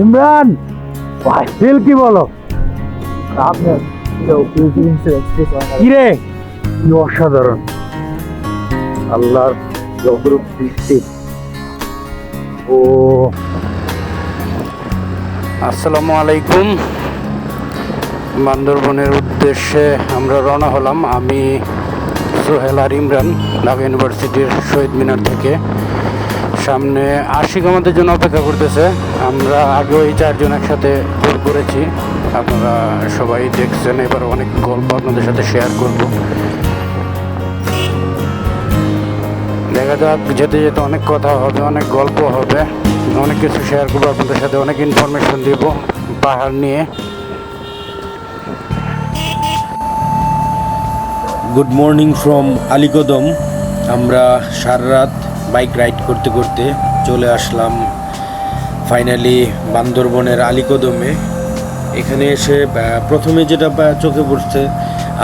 ইমরান ভাই ফিল কি বলো? আপনার কি রে? কি অসাধারণ। আল্লাহর জবরুপ সৃষ্টি। ও। আসসালামু আলাইকুম। বান্দরবনের উদ্দেশ্যে আমরা রওনা হলাম। আমি সোহেল আর ইমরান ঢাকা ইউনিভার্সিটির শহীদ মিনার থেকে। সামনে আশিক আমাদের জন্য অপেক্ষা করতেছে। আমরা আগেও এই চারজন একসাথে ট্যুর করেছি। আপনারা সবাই দেখছেন, এবার অনেক গল্প আপনাদের সাথে শেয়ার করব। দেখা যাক, যেতে যেতে অনেক কথা হবে, অনেক গল্প হবে। অনেক কিছু শেয়ার করব, আপনাদের সাথে অনেক ইনফরমেশন দিব পাহাড় নিয়ে। Good morning from Alikadam. আমরা সারা রাত বাইক রাইড করতে করতে চলে আসলাম ফাইনালি বান্দরবনের আলিকদমে। এখানে এসে প্রথমে যেটা চোখে পড়ছে,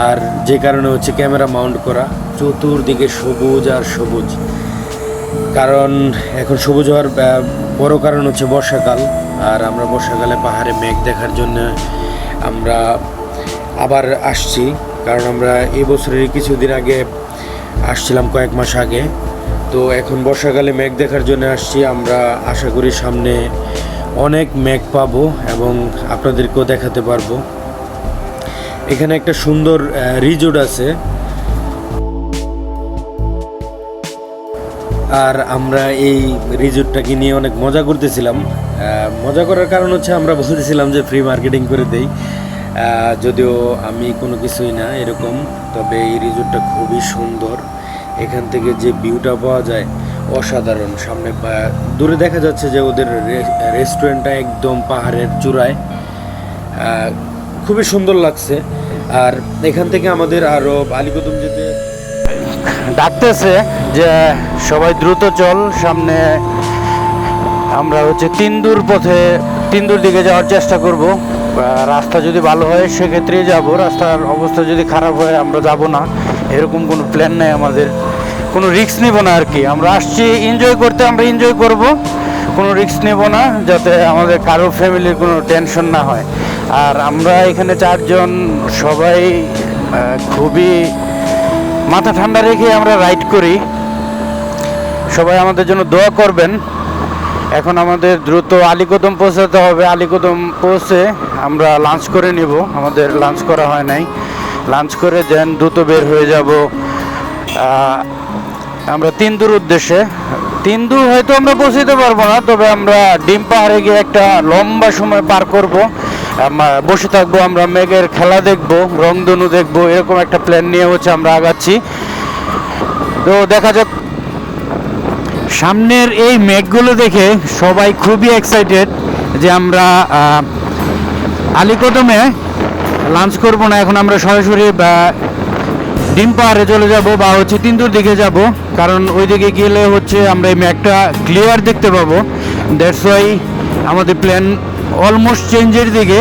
আর যে কারণে হচ্ছে ক্যামেরা মাউন্ট করা। চতুর্দিকে সবুজ আর সবুজ। কারণ এখন সবুজ হওয়ার বড় কারণ হচ্ছে বর্ষাকাল। আর আমরা বর্ষাকালে পাহাড়ে মেঘ দেখার জন্য আমরা আবার আসছি। কারণ আমরা এই বছরের কিছুদিন আগে আসছিলাম কয়েক মাস আগে। তো এখন বর্ষাকালে মেঘ দেখার জন্য আসছি। আমরা আশা করি সামনে অনেক মেঘ পাবো এবং আপনাদেরকেও দেখাতে পারব। এখানে একটা সুন্দর রিজোর্ট আছে। আর আমরা এই রিজোর্টটাকে নিয়ে অনেক মজা করতেছিলাম। মজা করার কারণ হচ্ছে আমরা বলতেছিলাম যে ফ্রি মার্কেটিং করে দেই। যদিও আমি কোনো কিছুই না এরকম, তবে এই রিজোর্টটা খুবই সুন্দর। এখান থেকে যে ভিউটা পাওয়া যায়, অসাধারণ। সামনে দূরে দেখা যাচ্ছে যে ওদের রেস্টুরেন্টটা একদম পাহাড়ের চূড়ায়। খুবই সুন্দর লাগছে। আর এখান থেকে আমাদের আরও আলিকদম যেতে ডাকতেছে যে সবাই দ্রুত চল, সামনে আমরা হচ্ছে তিনদুর পথে, তিনদুর দিকে যাওয়ার চেষ্টা করব। রাস্তা যদি ভালো হয়, সেক্ষেত্রেই যাব। রাস্তার অবস্থা যদি খারাপ হয়, আমরা যাব না। এরকম কোনো প্ল্যান নেই আমাদের। কোনো রিস্ক নেব না আর কি আমরা আসছি এনজয় করতে আমরা এনজয় করব। কোনো রিস্ক নেব না, যাতে আমাদের কারও ফ্যামিলির কোনো টেনশন না হয়। আর আমরা এখানে চারজন, সবাই খুবই মাথা ঠান্ডা রেখে আমরা রাইড করি। সবাই আমাদের জন্য দোয়া করবেন। এখন আমাদের দ্রুত আলিকদম পৌঁছাতে হবে। আলিকদম পৌঁছে আমরা লাঞ্চ করে নিব। আমাদের লাঞ্চ করা হয় নাই। লাঞ্চ করে দেন, দ্রুত বের হয়ে যাব। আমরা তিনদুর উদ্দেশ্যে। তিনদুর হয়তো আমরা পৌঁছতে পারব না, তবে আমরা ডিম পাহাড়ে গিয়ে একটা লম্বা সময় পার করব। বসে থাকব, আমরা মেঘের খেলা দেখব, রংধনু দেখব, এরকম একটা প্ল্যান নিয়ে হচ্ছে আমরা আগাচ্ছি। তো দেখা যাক। সামনের এই মেঘগুলো দেখে সবাই খুবই এক্সাইটেড যে আমরা আলিকদমে লাঞ্চ করব না, এখন আমরা সরাসরি ডিম পাহাড়ে চলে যাব বা হচ্ছে তিনদুর দিকে যাব। কারণ ওই দিকে গেলে হচ্ছে আমরা এই ম্যাপটা ক্লিয়ার দেখতে পাবো। দ্যাটস ওয়াই আমাদের প্ল্যান অলমোস্ট চেঞ্জের দিকে।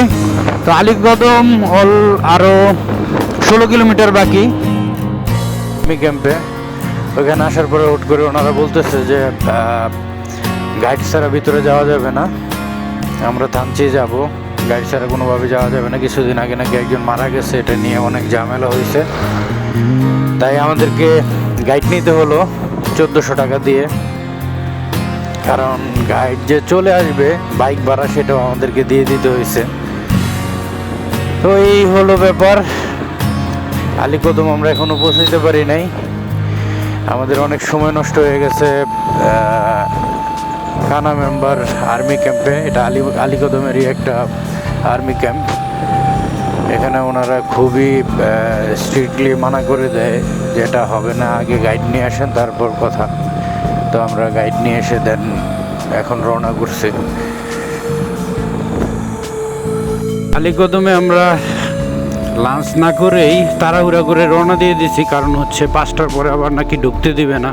তো আলিকদম অল আরও ষোলো কিলোমিটার বাকি। ক্যাম্পে। ওখানে আসার পরে হুট করে ওনারা বলতেছে যে গাইড ছাড়া ভিতরে যাওয়া যাবে না। আমরা থানচি যাব। গাইড ছাড়া কোনোভাবে যাওয়া যাবে না। কিছুদিন আগে নাকি একজন মারা গেছে, এটা নিয়ে অনেক ঝামেলা হয়েছে। তাই আমাদেরকে গাইড নিতে হলো চোদ্দোশো টাকা দিয়ে। কারণ গাইড যে চলে আসবে বাইক ভাড়া সেটাও আমাদেরকে দিয়ে দিতে হয়েছে। তো এই হলো ব্যাপার। আলিকদম আমরা এখনও পৌঁছাইতে পারি নাই। আমাদের অনেক সময় নষ্ট হয়ে গেছে কানা মেম্বার আর্মি ক্যাম্পে এটা আলি আলিকদমেরই একটা আর্মি ক্যাম্প। এখানে ওনারা খুবই স্ট্রিক্টলি মানা করে দেয় যে এটা হবে না, আগে গাইড নিয়ে আসেন, তারপর কথা। তো আমরা গাইড নিয়ে এসে দেন, এখন রওনা করছি। আলিকদমে আমরা লাঞ্চ না করেই তাড়াহুড়া করে রওনা দিয়ে দিছি, কারণ হচ্ছে পাঁচটার পরে আবার নাকি ঢুকতে দিবে না।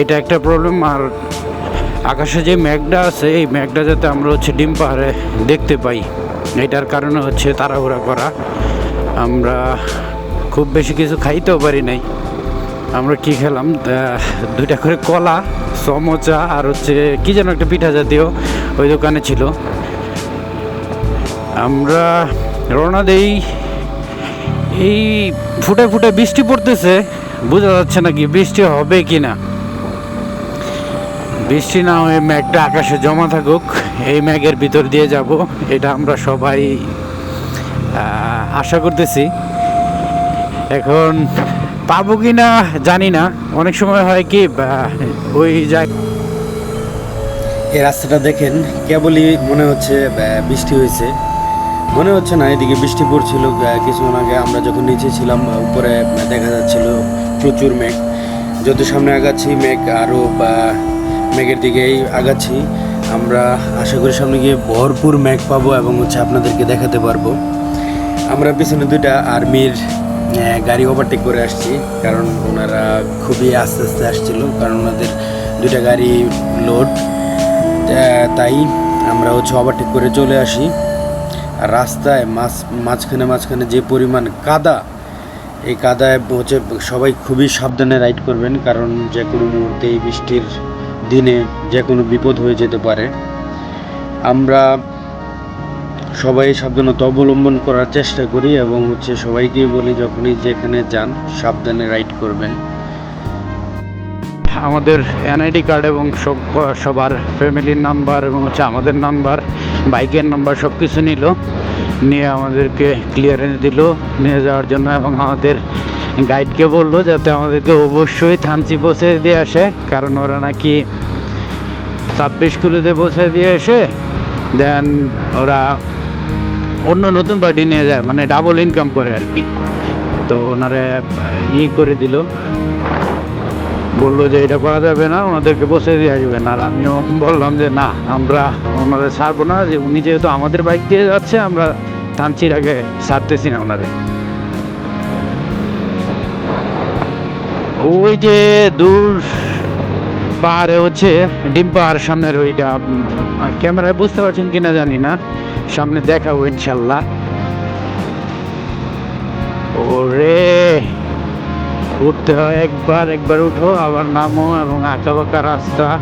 এটা একটা প্রবলেম আর আকাশে যে ম্যাগটা আছে, এই ম্যাগটা যাতে আমরা হচ্ছে ডিম পাহাড়ে দেখতে পাই। এটার কারণে হচ্ছে তাড়াহুড়া করা। আমরা খুব বেশি কিছু খাইতেও পারি নাই। আমরা কি খেলাম? দুইটা করে কলা, সমোচা আর হচ্ছে কি যেন একটা পিঠা জাতীয় ওই দোকানে ছিল। আমরা রওনা দেই। এই ফুটে ফুটে বৃষ্টি পড়তেছে, বোঝা যাচ্ছে না কি বৃষ্টি হবে কি না বৃষ্টি না হয়ে ম্যাগটা আকাশে জমা থাকুক। এই ম্যাগের ভিতর দিয়ে যাব, এটা আমরা সবাই আশা করতেছি। এখন পাবো কি না জানি না। অনেক সময় হয় কি ওই জায়গা এই রাস্তাটা দেখেন, কেবলই মনে হচ্ছে বৃষ্টি হয়েছে। মনে হচ্ছে না, এদিকে বৃষ্টি পড়ছিল কিছুক্ষণ আগে আমরা যখন নিচে ছিলাম উপরে দেখা যাচ্ছিল প্রচুর মেঘ। যত সামনে আগাচ্ছি, মেঘ আরও বা, মেঘের দিকেই আগাচ্ছি। আমরা আশা করি সামনে গিয়ে ভরপুর মেঘ পাবো এবং হচ্ছে আপনাদেরকে দেখাতে পারব। আমরা পিছনে দুইটা আর্মির গাড়ি ওভারটেক করে আসছি, কারণ ওনারা খুবই আস্তে আস্তে আসছিল, কারণ ওনাদের দুইটা গাড়ি লোড তাই আমরা হচ্ছে ওভারটেক করে চলে আসি। আর রাস্তায় মাঝ মাঝখানে মাঝখানে যে পরিমাণ কাদা, এই কাদায় হচ্ছে সবাই খুবই সাবধানে রাইড করবেন, কারণ যে কোনো মুহূর্তে এই বৃষ্টির দিনে যে কোনো বিপদ হয়ে যেতে পারে। আমরা সবাই সাবধানতা অবলম্বন করার চেষ্টা করি এবং হচ্ছে সবাইকে বলি যখনই যেখানে যান সাবধানে রাইড করবেন। আমাদের এনআইডি কার্ড এবং সব, সবার ফ্যামিলির নাম্বার এবং হচ্ছে আমাদের নাম্বার, বাইকের নাম্বার সব কিছু নিল। নিয়ে আমাদেরকে ক্লিয়ারেন্স দিল, নিয়ে যাওয়ার জন্য এবং আমাদের গাইডকে বলল যাতে আমাদেরকে অবশ্যই থানচি পৌঁছে দিয়ে আসে, কারণ ওরা নাকি ছাব্বিশ কিলোতে পৌঁছে দিয়ে এসে দেন ওরা অন্য নতুন পার্টি নিয়ে যায় মানে ডাবল ইনকাম করে আর কি। তো ওনারা ই করে দিল। বলল যে, এটা করা যাবে না, ওনাদেরকে বসে দিয়ে আসবেন। আর আমিও বললাম যে, না, আমরা ওনাদের ছাড়বো না, যে উনি যেহেতু আমাদের বাইক দিয়ে যাচ্ছে, আমরা থানচির আগে ছাড়তেছি না ওনাদের। ওই যে দূর পাহাড়ে হচ্ছে, ডিম পাহাড় সামনের ওইটা ক্যামেরায় বুঝতে পারছেন কিনা জানি না। সামনে দেখাবো ইনশাল্লাহ। ওরে, উঠতে হয় একবার একবার উঠো, আবার নামো এবং আঁকা বাঁকা রাস্তা।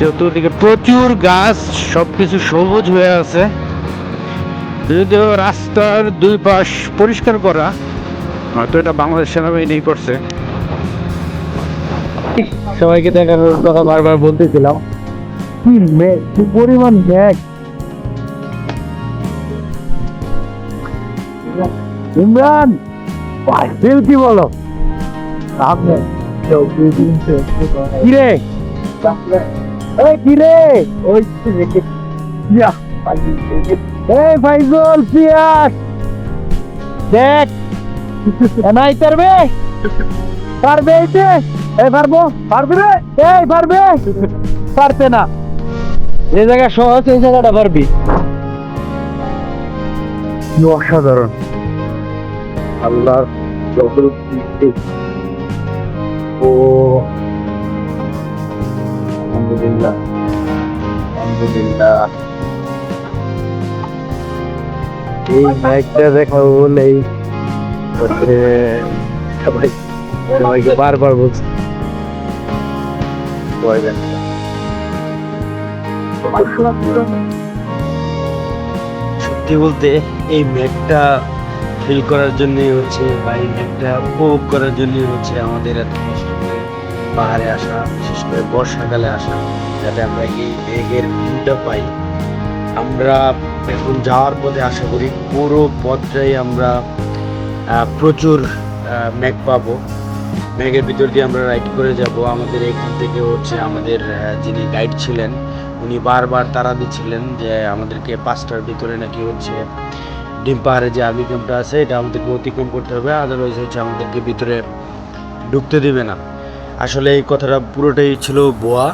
চতুর্দিকে প্রচুর গাছ, সবকিছু সবুজ হয়ে আছে। যদিও রাস্তার দুই পাশ পরিষ্কার করা হয়তো এটা বাংলাদেশ সেনাবাহিনী করছে। সবাইকে দেখানোর কথা বারবার বলতেছিলাম। কি কি পরিমাণ মেঘ ইমরান কি বলো? সামনে। কেউ বিল্ডিং কি রে? এই কি রে? ওই রেখে ইয়া, এই ফাইজুল পিয়াস। দেখ। এনাই পারবে? পারবে এইতে এই পারব? পারবে রে? এই পারবে? পারতে না। এই জায়গা সহজ এই জায়গাটা পারবি। অসাধারণ। আল্লাহর ও আলহামদুলিল্লাহ। আলহামদুলিল্লাহ। এই ম্যাচটা দেখা বলেই হচ্ছে সবাই সবাইকে বারবার বলছি। সত্যি বলতে এই ম্যাগটা ফিল করার জন্য হচ্ছে বা এই ম্যাগটা উপভোগ করার জন্য হচ্ছে আমাদের এত কষ্ট করে পাহাড়ে আসা, বিশেষ করে বর্ষাকালে আসা, যাতে আমরা এই মেঘের ভিউটা পাই আমরা এখন যাওয়ার পথে আশা করি পুরো পথটাই আমরা প্রচুর মেঘ পাবো। মেঘের ভিতর দিয়ে আমরা রাইড করে যাব। আমাদের এখান থেকে হচ্ছে আমাদের যিনি গাইড ছিলেন, উনি বারবার তারা দিচ্ছিলেন যে আমাদেরকে পাঁচটার ভিতরে নাকি হচ্ছে ডিম পাহাড়ে যে আর্মি আছে, এটা আমাদেরকে অতিক্রম করতে হবে। আদারওয়াইজ হচ্ছে আমাদেরকে ভিতরে ঢুকতে দিবে না। আসলে এই কথাটা পুরোটাই ছিল বোয়া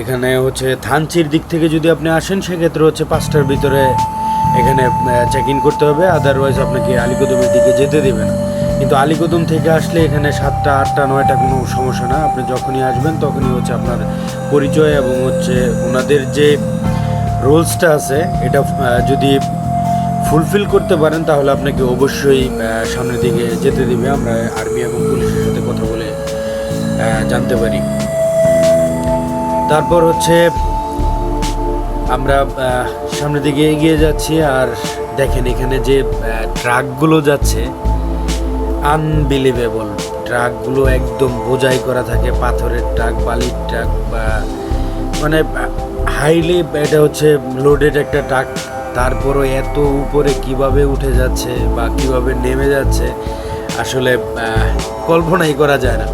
এখানে হচ্ছে থানচির দিক থেকে যদি আপনি আসেন, সেক্ষেত্রে হচ্ছে পাঁচটার ভিতরে এখানে চেক ইন করতে হবে আদারওয়াইজ আপনাকে আলিকদমের দিকে যেতে দেবে না। কিন্তু আলিকদম থেকে আসলে এখানে সাতটা, আটটা, নয়টা কোনো সমস্যা না। আপনি যখনই আসবেন, তখনই হচ্ছে আপনার পরিচয় এবং হচ্ছে ওনাদের যে রুলসটা আছে, এটা যদি ফুলফিল করতে পারেন, তাহলে আপনাকে অবশ্যই সামনের দিকে যেতে দিবে। আমরা আর্মি এবং পুলিশের সাথে কথা বলে জানতে পারি। তারপর হচ্ছে আমরা সামনের দিকে এগিয়ে যাচ্ছি আর দেখেন এখানে যে ট্রাকগুলো যাচ্ছে আনবিলিভেবল ট্রাকগুলো একদম বোঝাই করা থাকে, পাথরের ট্রাক, বালির ট্রাক বা মানে হাইলি এটা হচ্ছে লোডেড একটা ট্রাক। তারপরও এত উপরে কীভাবে উঠে যাচ্ছে বা কীভাবে নেমে যাচ্ছে, আসলে কল্পনাই করা যায় না।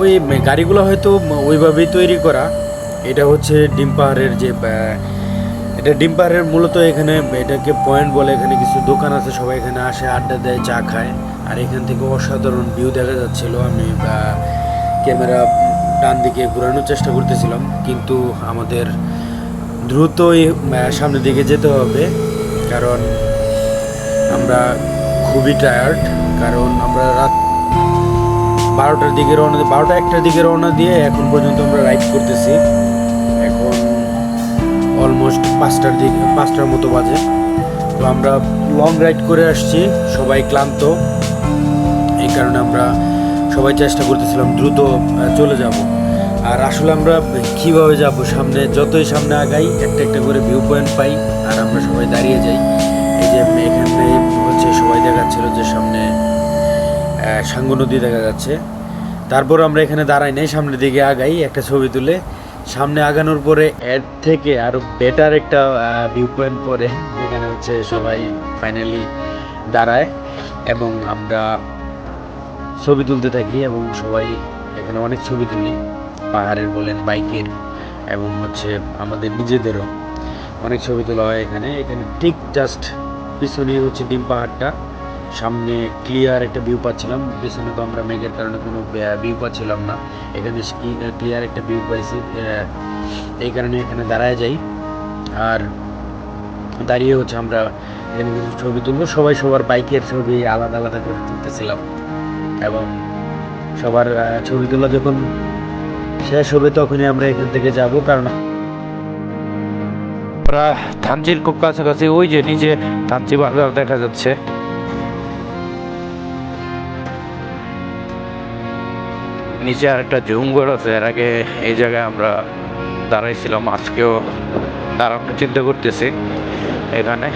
ওই গাড়িগুলো হয়তো ওইভাবেই তৈরি করা এটা হচ্ছে ডিম পাহাড়ের যে এটা ডিম পাহাড়ের মূলত এখানে এটাকে পয়েন্ট বলে এখানে কিছু দোকান আছে, সবাই এখানে আসে, আড্ডা দেয়, চা খায়। আর এখান থেকে অসাধারণ ভিউ দেখা যাচ্ছিল। আমি ক্যামেরা ডান দিকে ঘোরানোর চেষ্টা করতেছিলাম, কিন্তু আমাদের দ্রুতই সামনের দিকে যেতে হবে, কারণ আমরা খুবই টায়ার্ড কারণ আমরা রাত বারোটার দিকে রওনা দিয়ে, বারোটা একটার দিকে রওনা দিয়ে এখন পর্যন্ত আমরা রাইড করতেছি। অলমোস্ট পাঁচটার দিক, পাঁচটার মতো বাজে। তো আমরা লং রাইড করে আসছি, সবাই ক্লান্ত। এই কারণে আমরা সবাই চেষ্টা করতেছিলাম দ্রুত চলে যাব। আর আসলে আমরা কীভাবে যাব? সামনে, যতই সামনে আগাই, একটা একটা করে ভিউ পয়েন্ট পাই, আর আমরা সবাই দাঁড়িয়ে যাই। এই যে এখানে হচ্ছে সবাই দেখাচ্ছিল যে সামনে সাঙ্গু নদী দেখা যাচ্ছে। তারপর আমরা এখানে দাঁড়াই নাই, সামনের দিকে আগাই, একটা ছবি তুলে। সামনে আগানোর পরে এর থেকে আরও বেটার একটা ভিউ পয়েন্ট পরে যেখানে হচ্ছে সবাই ফাইনালি দাঁড়ায় এবং আমরা ছবি তুলতে থাকি এবং সবাই এখানে অনেক ছবি তুলি, পাহাড়ের বলেন, বাইকের এবং হচ্ছে আমাদের নিজেদেরও অনেক ছবি তোলা হয় এখানে। এখানে ঠিক জাস্ট পিছনে হচ্ছে ডিম পাহাড়টা। সামনে ক্লিয়ার একটা ভিউ পাচ্ছিলাম। পেছনে তো আমরা মেঘের কারণে কোনো ভিউ পাচ্ছিলাম না। এখানে ক্লিয়ার একটা ভিউ পাইছি। এই কারণে এখানে দাঁড়ায় যাই। আর দাঁড়িয়ে হচ্ছে আমরা এখানে কিছু ছবি তুলবো। সবাই সবার বাইকের ছবি আলাদা আলাদা করে তুলতেছিলাম। এবং সবার ছবি তোলা যখন শেষ হবে তখনই আমরা এখান থেকে যাব। কারণ আমরা থানচির খুব কাছাকাছি, ওই যে নিচে থানচি বাজার দেখা যাচ্ছে। নিচে আর একটা জুমঘর আছে, এর আগে এই জায়গায় আমরা দাঁড়াইছিলাম, আজকেও দাঁড়ানোর চিন্তা করতেছি এখানে।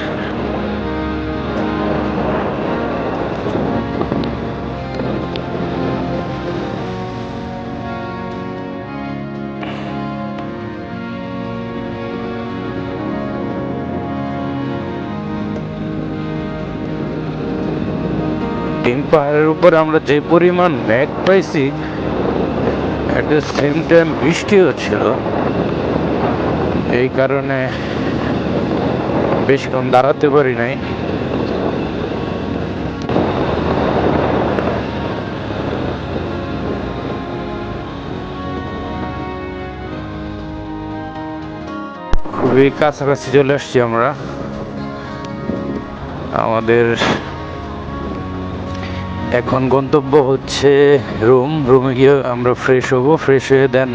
তিন পাহাড়ের উপরে আমরা যে পরিমাণ ম্যাগ পাইছি অ্যাট দ্য সেম টাইম বৃষ্টি হচ্ছিল। এই কারণে বেশিক্ষণ দাঁড়াতে পারি নাই। খুবই কাছাকাছি চলে আসছি আমরা। আমাদের এখন গন্তব্য হচ্ছে রুম। রুমে গিয়ে আমরা ফ্রেশ হব ফ্রেশ হয়ে দেন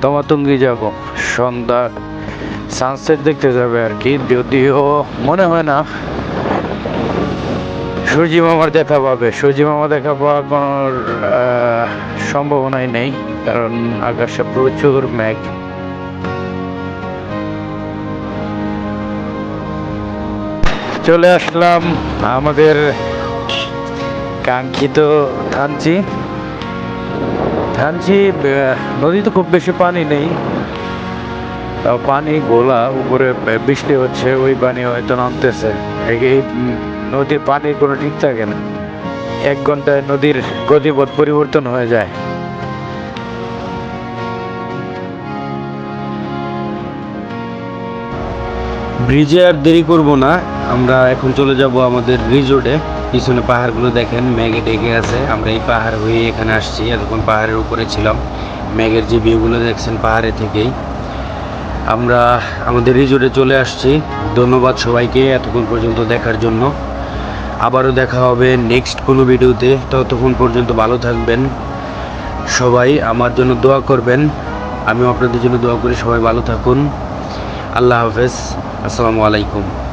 তমাতুঙ্গি যাব। সন্ধ্যা সানসেট দেখতে যাবে আর কি যদিও মনে হয় না সূর্যি মামার দেখা পাবে। সূর্যি মামা দেখা পাওয়ার কোনো সম্ভাবনাই নেই, কারণ আকাশে প্রচুর মেঘ। চলে আসলাম আমাদের কাঙ্ক্ষিত থানচি থানচি নদীতে খুব বেশি পানি নেই। পানি গোলা উপরে বৃষ্টি হচ্ছে ওই পানি হয়তো নামতেছে। এই, নদীর পানির কোনো ঠিক থাকে না। এক ঘন্টায় নদীর গতিপথ পরিবর্তন হয়ে যায়। ব্রিজে আর দেরি করব না। আমরা এখন চলে যাব আমাদের রিজোর্টে পিছনে পাহাড়গুলো দেখেন, মেঘে ডেকে আছে। আমরা এই পাহাড় হয়ে এখানে আসছি, এতক্ষণ পাহাড়ের উপরে ছিলাম। মেঘের যে ভিউগুলো দেখছেন পাহাড়ে থেকেই। আমরা আমাদের রিজোর্টে চলে আসছি। ধন্যবাদ সবাইকে এতক্ষণ পর্যন্ত দেখার জন্য। আবারও দেখা হবে নেক্সট কোনো ভিডিওতে। ততক্ষণ পর্যন্ত ভালো থাকবেন। সবাই আমার জন্য দোয়া করবেন। আমি আপনাদের জন্য দোয়া করি। সবাই ভালো থাকুন। আল্লাহ হাফেজ। আসসালামু আলাইকুম।